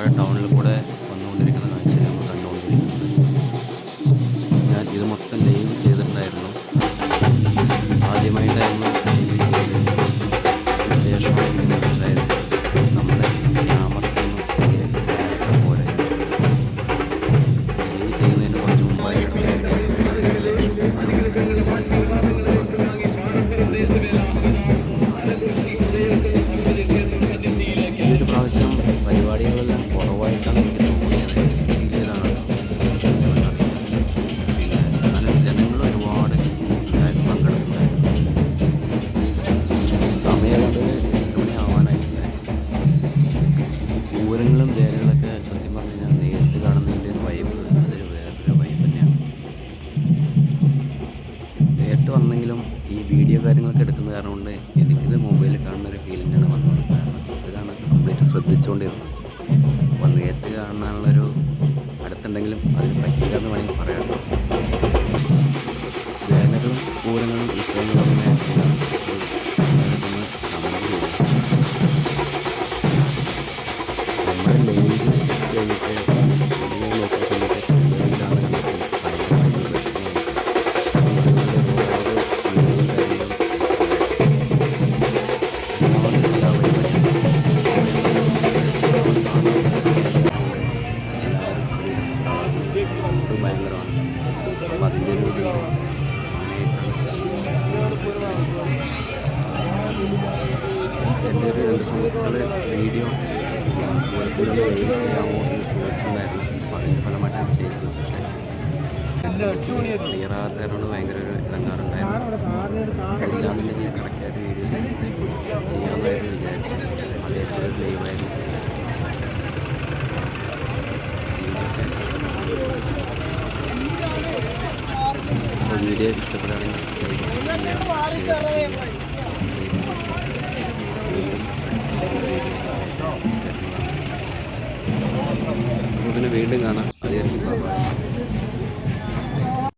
ஏற்காடு டவுனில் கூட പത്ത് എട്ട് മണി ആവാനായിട്ടുണ്ട് പൂരങ്ങളും സത്യം പറഞ്ഞു കഴിഞ്ഞാൽ നേരിട്ട് കാണുന്നതിന്റെ ഒരു വൈബ് അതൊരു വേറൊരു വൈബ് തന്നെയാണ്. നേരിട്ട് വന്നെങ്കിലും ഈ വീഡിയോ കാര്യങ്ങളൊക്കെ എടുക്കുന്നത് കാരണം കൊണ്ട് എനിക്കിത് മൊബൈലിൽ കാണുന്ന ഒരു ഫീലിംഗ് ആണ് വന്നത്. കാരണം ഇതാണ് കംപ്ലീറ്റ് ശ്രദ്ധിച്ചുകൊണ്ടിരുന്നത് അപ്പോൾ നേരിട്ട് കാണാനുള്ളൊരു അടുത്തുണ്ടെങ്കിലും അതിന് പറ്റില്ല എന്ന് വേണമെങ്കിൽ പറയാം. വേനലും പൂരങ്ങളും തന്നെ സുഹൃത്തുക്കളെ വീഡിയോ ചെയ്യാമോ എന്ന് ചോദിച്ചിട്ടുണ്ടായിരുന്നു അതിന്റെ ഫലമായിട്ടാണ് ചെയ്തത്. പക്ഷേ ക്ലിയർ ആകാത്തതുകൊണ്ട് ഭയങ്കര ഒരു ഇടങ്ങാറുണ്ടായിരുന്നു. ഇല്ലാന്നുണ്ടെങ്കിൽ കറക്റ്റായിട്ട് വീഡിയോസ് ചെയ്യാമെന്നായിരുന്നു വിചാരിച്ചു അതേപോലെ ലൈവായിരുന്നു ചെയ്യാം വീഡിയോ ഇഷ്ടപ്പെടുകയാണെങ്കിൽ വീണ്ടും കാണാം. അതായിരിക്കും